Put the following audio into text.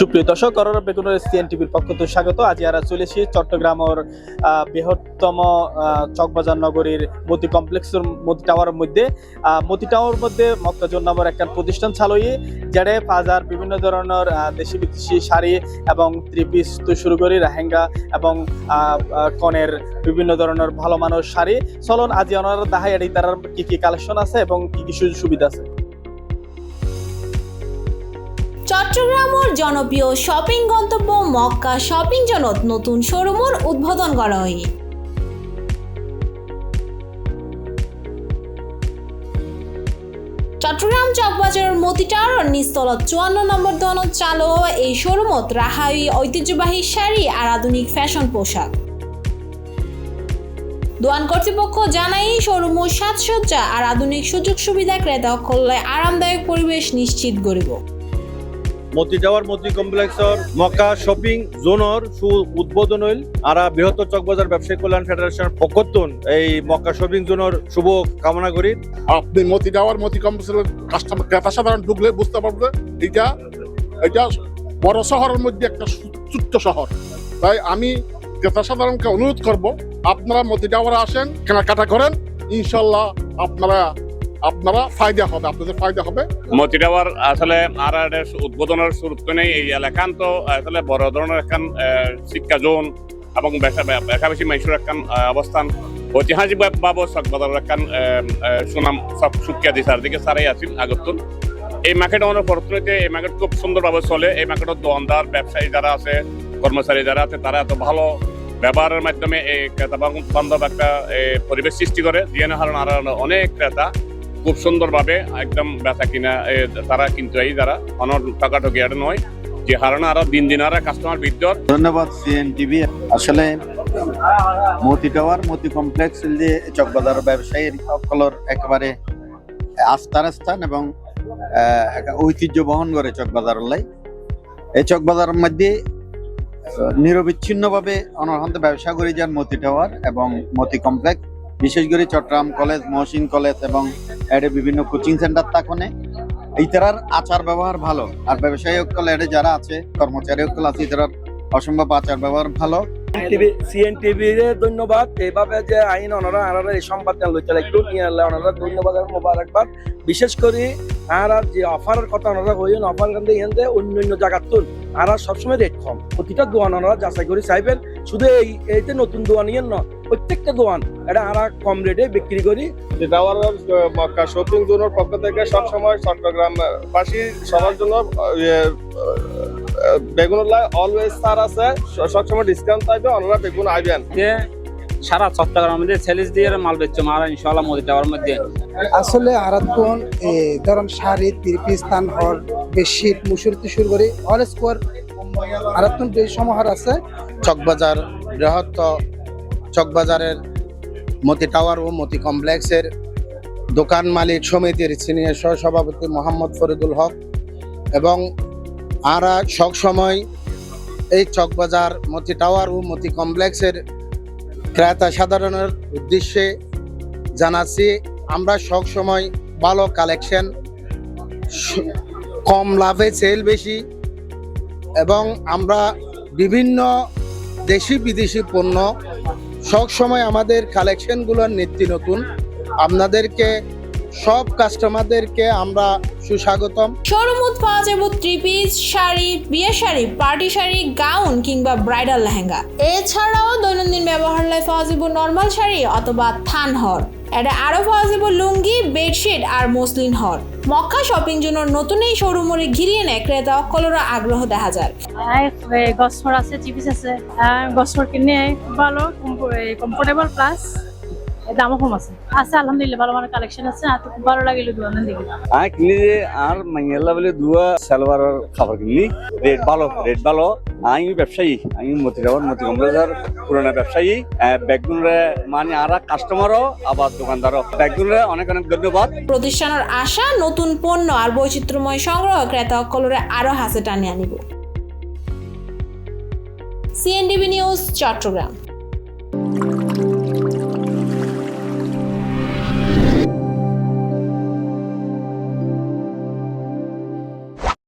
সুপ্রিয় দর্শক করোনা বেগুনের সিএন টিভির পক্ষ থেকে স্বাগত। আজ আমরা চলেছি চট্টগ্রামের আহ, বৃহত্তম চকবাজার নগরীর মতি কমপ্লেক্সের মতি টাওয়ারের মধ্যে। মতি টাওয়ার মধ্যে মক্কাজুন নামের একটা প্রতিষ্ঠান চালুই যেটা বাজার বিভিন্ন ধরনের দেশি বিদেশি শাড়ি এবং থ্রি পিস তো শুরু করি লেহেঙ্গা এবং কনের বিভিন্ন ধরনের ভালো মানের শাড়ি। চলুন আজ ওনারা দেখাই এটি তার কি কি কালেকশন আছে এবং কি কি সুযোগ সুবিধা আছে। চট্টগ্রামের জনপ্রিয় শপিং গন্তব্য মক্কা শপিং জনত নতুন শোরুমের উদ্বোধন করা হয়। চট্টগ্রাম চকবাজারের মতিটার নিস্তলত চুয়ান্ন নম্বর দনত চালু এই শোরুমত রাহাই ঐতিহ্যবাহী শাড়ি আর আধুনিক ফ্যাশন পোশাক। দোয়ান কর্তৃপক্ষ জানাই শোরুমও সাজসজ্জা আর আধুনিক সুযোগ সুবিধা ক্রেতা করলে আরামদায়ক পরিবেশ নিশ্চিত করিব। মতি টাওয়ার মতি কমপ্লেক্সর, মক্কা শপিং জোনর সু উদ্বোধন হইল। আরা বৃহত্তর চকবাজার ব্যবসায়ী কল্যাণ ফেডারেশনের পক্ষতুন এই মক্কা শপিং জোনর শুভ কামনা করি। আপনি মতি টাওয়ার মতি কমপ্লেক্সের কাস্টমার ক্রেতা সাধারণ ঢুকলে বুঝতে পারবে এটা এটা বড় শহরের মধ্যে একটা ছোট্ট শহর। তাই আমি ক্রেতা সাধারণকে অনুরোধ করব, আপনারা মতি টাওয়ারে আসেন, কেনাকাটা করেন, ইনশাল্লাহ আপনারা আপনারা ফায়দা হবে, আপনাদের ফায়দা হবে। মতি আসলে আর উদ্বোধনের শুরুতে নেই এই এলাকান, তো, আসলে বড় ধরনের একখান শিক্ষা জোন এবং বেশা বেশা বেশি মানুষের একখান অবস্থান। ঐতিহাসিক বাবু চকবাজারের একখান সুনাম সব সুকিয়া দি চারদিকে সারাই আছিল আগতুন এই মার্কেট আমার পরবর্তীতে, এই মার্কেট খুব সুন্দরভাবে চলে। এই মার্কেটের দোকানদার, ব্যবসায়ী যারা আছে, কর্মচারী যারা আছে, তারা এত ভালো ব্যবহারের মাধ্যমে এই ক্রেতা বান্ধব একটা পরিবেশ সৃষ্টি করে। দিয়ে হারণ আর অনেক ক্রেতা। খুব সুন্দরভাবে একদম বেচা কিনা তারা কিন্তু এই যারা অনর টাকা ঠকি এটা নয়, যে হারণ আরও দিন দিন আর কাস্টমার বিদ্যর ধন্যবাদ সিএন টিভি আসলে মতি টাওয়ার মতি কমপ্লেক্স যে চকবাজার ব্যবসায়ীর সকলের একেবারে আস্থার স্থান এবং ঐতিহ্য বহন করে চকবাজার লাই এই চকবাজারের মধ্যে নিরবিচ্ছিন্ন ভাবে অনর্হান্ত ব্যবসা করে যান মতি টাওয়ার এবং মতি কমপ্লেক্স বিশেষ করে চট্টগ্রাম কলেজ, মহসিন কলেজ এবং এডে বিভিন্ন কোচিং সেন্টার তাকনে ইতারার আচার ব্যবহার ভালো, আর ব্যবসায়ী সকল এডে যারা আছে, কর্মচারী সকল আছে, ইতারার অসম্ভব আচার ব্যবহার ভালো। ধন্যবাদ। এইভাবে যে আইন এই সংবাদ একটু ধন্যবাদ বিশেষ করে আর আর যে কথা অফার অন্য অন্য জায়গার তুন আর সবসময় রেট কম। প্রতিটা দোয়ান ওনারা যাচাই করে চাইবেন। শুধু এই এইতে নতুন দোয়ান ইয়েন ন প্রত্যেকটা দোয়ান এটা আর কম রেটে বিক্রি করি। মক্কা শপিং জোনের পক্ষ থেকে সবসময় চট্টগ্রাম বাসী সবার জন্য বেগুন অলওয়েজ সার আছে। সবসময় ডিসকাউন্ট পাইবে ওনারা বেগুন আইবেন। যে সারা চট্টগ্রামের মধ্যে ছেলিশ দিয়ে মাল বেচছে মারা ইনশাল্লাহ মোদি টাওয়ার মধ্যে। আসলে আরাতন ধরুন শাড়ি তিরপিস্তান হর বেডশিট মুসুর তুসুর করে অল স্কোয়ার আরাতন যে সমাহার আছে, চকবাজার বৃহত্ত চকবাজারের মতি টাওয়ার ও মতি কমপ্লেক্সের দোকান মালিক সমিতির সিনিয়র সহসভাপতি মোহাম্মদ ফরিদুল হক এবং আরা সব সময় এই চকবাজার মতি টাওয়ার ও মতি কমপ্লেক্সের ক্রেতা সাধারণের উদ্দেশ্যে জানাচ্ছি, আমরা সব সময় ভালো কালেকশন কম লাভে সেল বেশি এবং আমরা বিভিন্ন দেশি বিদেশি পণ্য সব সময় আমাদের কালেকশনগুলোর নিত্য নতুন। আপনাদেরকে, সব কাস্টমারদেরকে আমরা সুস্বাগতম। শোরুমত পাওয়া যাবে থ্রি পিস শাড়ি, বিয়ে শাড়ি পার্টি শাড়ি গাউন কিংবা ব্রাইডাল লেহেঙ্গা। এছাড়াও দৈনন্দিন ব্যবহার লাই পাওয়া যাবে নর্মাল শাড়ি অথবা থান হর এটা আরও পাওয়া যাবে লুঙ্গি বেডশিট আর মসলিন হর মক্কা শপিং জন্য নতুন এই শোরুমরে ঘিরিয়ে নেয় ক্রেতা অকলরা আগ্রহ দেখা যায়। গছর আছে চিপিস আছে। গছর কিনে খুব ভালো কমফোর্টেবল প্লাস দামও কম আছে। আছে আলহামদুলিল্লাহ ভালো ভালো কালেকশন আছে আর তো খুব ভালো লাগিল দোকানে দেখি আই কিনলি যে আর মাইয়াল্লা বলে দুয়া সালোয়ার খাবার কিনলি। রেট ভালো রেট ভালো। আমি ব্যবসায়ী, আমি মতি টাওয়ার মতি কমপ্লেক্সের পুরানা ব্যবসায়ী। ব্যাগগুনরে মানে আর কাস্টমারও আবার দোকানদারও। ব্যাগগুনরে অনেক অনেক ধন্যবাদ। প্রতিষ্ঠানের আশা, নতুন পণ্য আর বৈচিত্র্যময় সংগ্রহ ক্রেতা অকলরে আরও হাসে টানে আনিব। CNDB news, Chattogram.